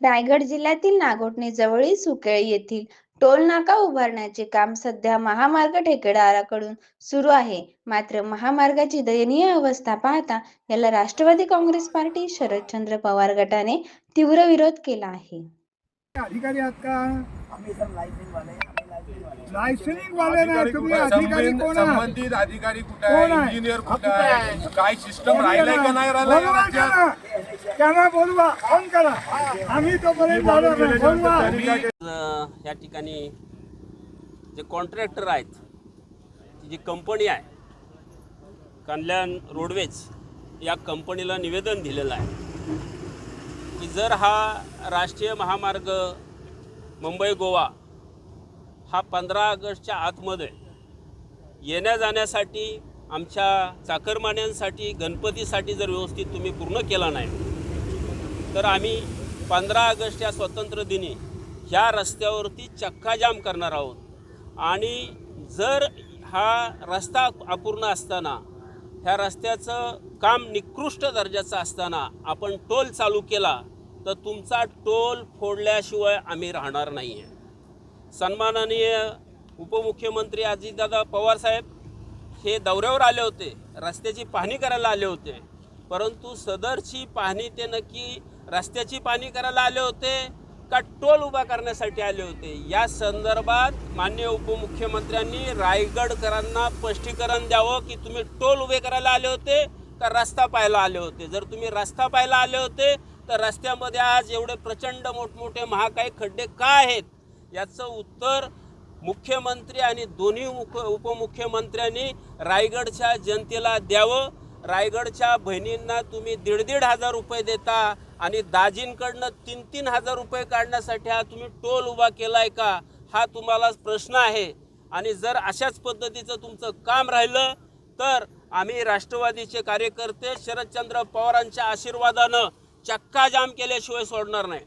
रायगड जिल्ह्यातील नागोठणे जवळील सुकेळी येथील टोल नाका उभारण्याचे काम सध्या महामार्ग ठेकेदाराकडून सुरू आहे. मात्र महामार्गाची दयनीय अवस्था पाहता याला राष्ट्रवादी काँग्रेस पार्टी शरदचंद्र पवार गटाने तीव्र विरोध केला आहे. अधिकारी आहात का? लायसनिंग वाले नाही तुम्ही अधिकारी कोण आहात? संबंधित अधिकारी कुठे कोण आहे? आहे? इंजिनियर कुठे आहे? काय सिस्टम राहिलाय का नाही राहिलाय? राज्यात? त्यांना. बोलवा फोन करा आम्ही तोपर्यंत जाणार नाही. बोलवा आज या ठिकाणी जे कॉन्ट्रॅक्टर आहेत जी कंपनी आहे कल्याण रोडवेज या कंपनीला निवेदन दिलेलं आहे की जर हा राष्ट्रीय महामार्ग मुंबई गोवा हा पंधरा ऑगस्टच्या आतमध्ये येण्या जाण्यासाठी आमच्या चाकरमान्यांसाठी गणपतीसाठी जर व्यवस्थित तुम्ही पूर्ण केला नाही तर आम्ही पंधरा ऑगस्ट या स्वातंत्र्य दिनी ह्या रस्त्यावरती चक्काजाम करणार आहोत. आणि जर हा रस्ता अपूर्ण असताना ह्या रस्त्याचं काम निकृष्ट दर्जाचं असताना आपण टोल चालू केला तर तुमचा टोल फोडल्याशिवाय आम्ही राहणार नाही आहे सन्माननीय उपमुख्यमंत्री अजितदादा पवारसाहेब हे दौऱ्यावर आले होते रस्त्याची पाहणी करायला आले होते. परंतु सदरची पाहणी ते नक्की रस्त्याची पाहणी करायला आले होते का टोल उभा करण्यासाठी आले होते? या संदर्भात मान्य उपमुख्यमंत्र्यांनी रायगडकरांना स्पष्टीकरण द्यावं की तुम्ही टोल उभे करायला आले होते का रस्ता पाहायला आले होते? जर तुम्ही रस्ता पाहायला आले होते तर रस्त्यामध्ये आज एवढे प्रचंड मोठमोठे महाकाय खड्डे का आहेत? याचं उत्तर मुख्यमंत्री आणि दोन्ही मुख उपमुख्यमंत्र्यांनी रायगडच्या जनतेला द्यावं. रायगडच्या बहिणींना तुम्ही दीड दीड हजार रुपये देता आणि दाजींकडनं तीन तीन हजार रुपये काढण्यासाठी हा तुम्ही टोल उभा केला आहे का हा तुम्हाला प्रश्न आहे. आणि जर अशाच पद्धतीचं तुमचं काम राहिलं तर आम्ही राष्ट्रवादीचे कार्यकर्ते शरदचंद्र पवारांच्या आशीर्वादानं चक्काजाम केल्याशिवाय सोडणार नाही.